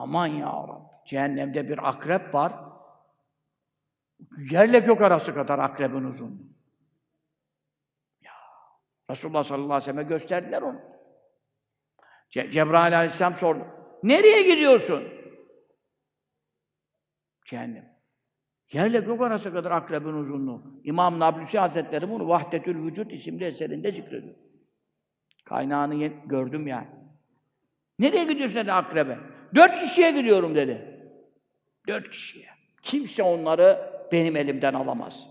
Aman ya Rabbi. Cehennemde bir akrep var. Yerle gök arası kadar akrebin uzunluğu. Ya. Resulullah sallallahu aleyhi ve sellem'e gösterdiler onu. Ce Cebrail aleyhisselam sordu. Nereye gidiyorsun? Cehennem. Yerle gök arası kadar akrebin uzunluğu. İmam Nablusi Hazretleri bunu Vahdetül Vücut isimli eserinde zikrediyor. Kaynağını gördüm yani. Nereye gidiyorsun dedi akrebe. Dört kişiye gidiyorum dedi. Dört kişiye. Kimse onları benim elimden alamaz.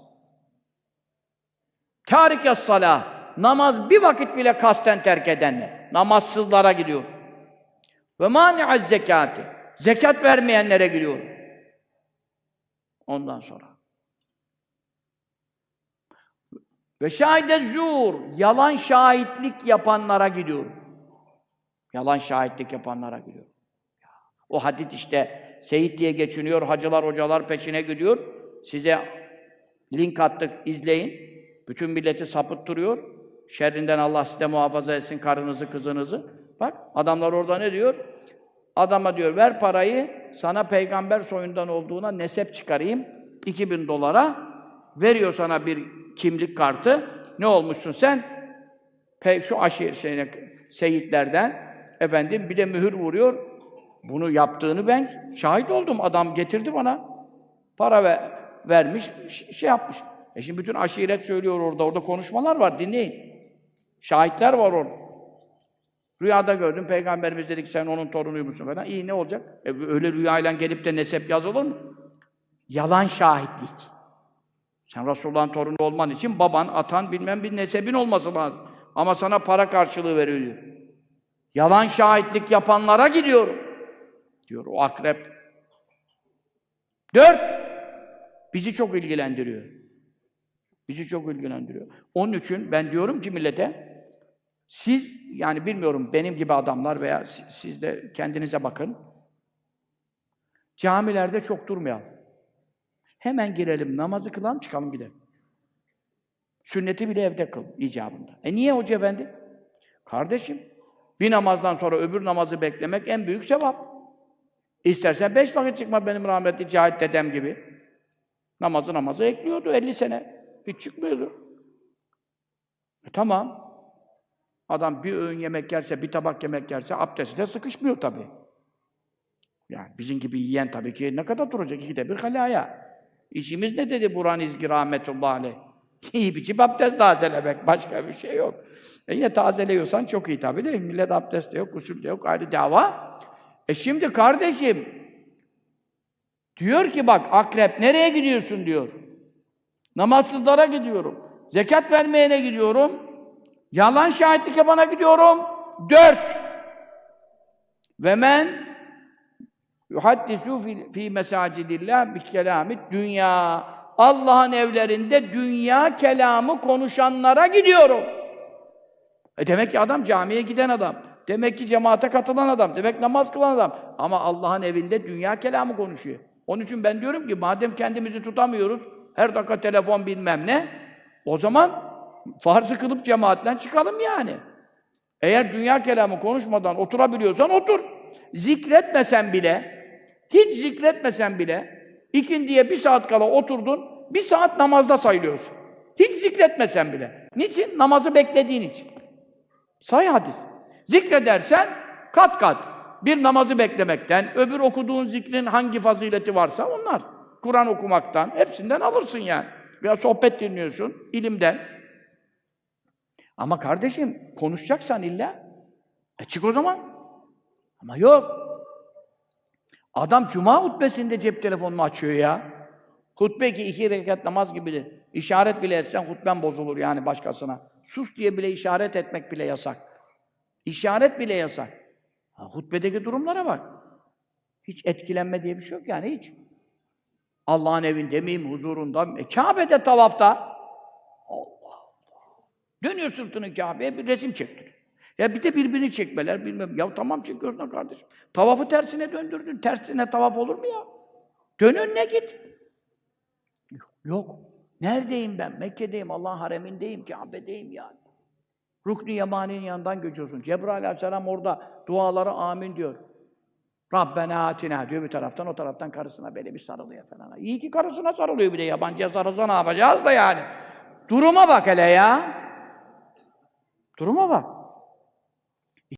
Tarik salah. Namaz bir vakit bile kasten terk edenler. Namazsızlara gidiyor. Ve mani'az zekati. Zekat vermeyenlere gidiyor. Ondan sonra. Ve şahide zur. Yalan şahitlik yapanlara gidiyorum. Yalan şahitlik yapanlara gidiyor. O hadit işte Seyit diye geçiniyor, hacılar, hocalar peşine gidiyor. Size link attık, izleyin. Bütün milleti sapıttırıyor. Şerrinden Allah size muhafaza etsin karınızı, kızınızı. Bak, adamlar orada ne diyor? Adama diyor, ver parayı, sana peygamber soyundan olduğuna nesep çıkarayım. 2000 dolara. Veriyor sana bir kimlik kartı. Ne olmuşsun sen? Pe şu aşı şeyine, seyitlerden efendim bir de mühür vuruyor. Bunu yaptığını ben şahit oldum. Adam getirdi bana. Para ve, vermiş, şey yapmış. E şimdi bütün aşiret söylüyor orada. Orada konuşmalar var, dinleyin. Şahitler var orada. Rüyada gördüm, Peygamberimiz dedi ki sen onun torunuyum musun falan. İyi ne olacak? E, öyle rüyayla gelip de nesep yazılır mı? Yalan şahitlik. Sen Resulullah'ın torunu olman için baban, atan, bilmem bir nesebin olması lazım. Ama sana para karşılığı veriliyor. Yalan şahitlik yapanlara gidiyorum. Diyor o akrep. Dört, bizi çok ilgilendiriyor. Bizi çok ilgilendiriyor. Onun için ben diyorum ki millete, siz, yani bilmiyorum benim gibi adamlar veya si- siz de kendinize bakın, camilerde çok durmayalım. Hemen girelim, namazı kılalım, çıkalım gidelim. Sünneti bile evde kıl icabında. E niye hoca efendi? Kardeşim, bir namazdan sonra öbür namazı beklemek en büyük sevap. İstersen beş vakit çıkma benim rahmetli Cahit dedem gibi. Namazı namazı ekliyordu 50 sene. Hiç çıkmıyordu. E tamam. Adam bir öğün yemek yerse, bir tabak yemek yerse abdesti de sıkışmıyor tabii. Yani bizim gibi yiyen tabii ki ne kadar duracak? İkide bir halaya. İşimiz ne dedi Burhan İzgi rahmetullahi aleyh? Yiyip içip abdest tazelemek. Başka bir şey yok. E yine tazeliyorsan çok iyi tabii de millet abdest de yok, gusül de yok, ayrı dava. E şimdi kardeşim, diyor ki bak akrep nereye gidiyorsun diyor. Namazsızlara gidiyorum. Zekat vermeyene gidiyorum. Yalan şahitlik yapana gidiyorum. Dört. Ve men yuhaddisu fi, mesacidillah bi kelamit dünya. Allah'ın evlerinde dünya kelamı konuşanlara gidiyorum. E demek ki adam camiye giden adam. Demek ki cemaate katılan adam. Demek namaz kılan adam. Ama Allah'ın evinde dünya kelamı konuşuyor. Onun için ben diyorum ki madem kendimizi tutamıyoruz, her dakika telefon bilmem ne, o zaman farzı kılıp cemaatten çıkalım yani. Eğer dünya kelamı konuşmadan oturabiliyorsan otur. Zikretmesen bile, hiç zikretmesen bile, ikindiye bir saat kala oturdun, bir saat namazda sayılıyorsun. Hiç zikretmesen bile. Niçin? Namazı beklediğin için. Say hadis. Zikredersen kat kat. Bir namazı beklemekten, öbür okuduğun zikrin hangi fazileti varsa onlar. Kur'an okumaktan, hepsinden alırsın yani. Veya sohbet dinliyorsun, ilimden. Ama kardeşim, konuşacaksan illa, e çık o zaman. Ama yok. Adam cuma hutbesinde cep telefonunu açıyor ya. Hutbe ki iki rekat namaz gibidir. İşaret bile etsen hutben bozulur yani başkasına. Sus diye bile işaret etmek bile yasak. İşaret bile yasak. Ha, hutbedeki durumlara bak. Hiç etkilenme diye bir şey yok yani hiç. Allah'ın evinde miyim, huzurunda mıyım? E, Kabe'de tavafta. Allah Allah. Dönüyor sırtını Kabe'ye bir resim çektir. Ya bir de birbirini çekmeler bilmem. Ya tamam çekiyorsun ha kardeşim. Tavafı tersine döndürdün. Tersine tavaf olur mu ya? Dön önüne git. Yok. Neredeyim ben? Mekke'deyim, Allah'ın haremindeyim, Kabe'deyim yani. Rukn-i Yemani'nin yanından geçiyorsun. Cebrail aleyhisselam orada duaları amin diyor. Rabbena atina diyor bir taraftan, o taraftan karısına böyle bir sarılıyor falan. İyi ki karısına sarılıyor bir de yabancıya sarılsa ne yapacağız da yani. Duruma bak hele ya. Duruma bak.